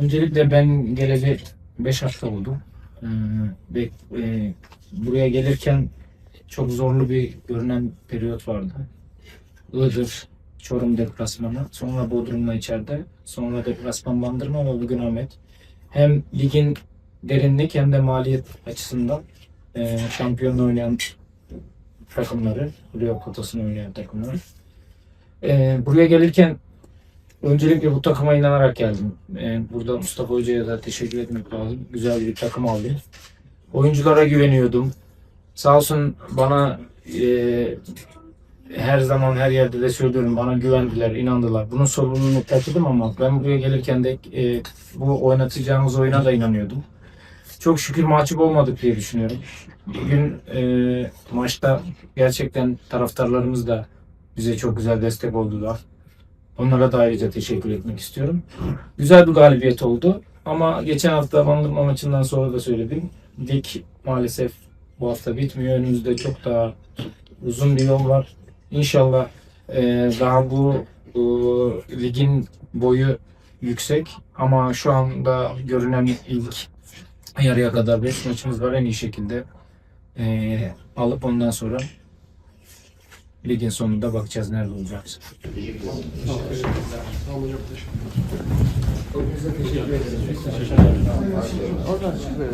Öncelikle ben geleli 5 hafta oldu. Ee, ve, e, buraya gelirken çok zorlu bir görünen periyot vardı. Iğdır, Çorum deplasmanı, sonra Bodrum'la içeride, sonra deplasman Bandırma ve bugün Ahmet. Hem ligin derinlik hem de maliyet açısından e, şampiyonla oynayan takımları, playoff potasını oynayan takımları. E, buraya gelirken Öncelikle bu takıma inanarak geldim. Ee, burada Mustafa Hoca'ya da teşekkür etmek lazım. Güzel bir takım aldı. Oyunculara güveniyordum. Sağ olsun bana e, her zaman her yerde de söylüyorum bana güvendiler, inandılar. Bunun sorumluluğunu taşıdım ama ben buraya gelirken de e, bu oynatacağımız oyuna da inanıyordum. Çok şükür mahcup olmadık diye düşünüyorum. Bugün e, maçta gerçekten taraftarlarımız da bize çok güzel destek oldular. Onlara da ayrıca teşekkür etmek istiyorum. Güzel bir galibiyet oldu. Ama geçen hafta Bandırma maçından sonra da söyledim. Lig maalesef bu hafta bitmiyor. Önümüzde çok daha uzun bir yol var. İnşallah eee, daha bu, bu ligin boyu yüksek. Ama şu anda görünen ilk yarıya kadar 5 maçımız var. En iyi şekilde eee, alıp ondan sonra ligin sonunda bakacağız nerede olacağız. Oradan çıkıyor.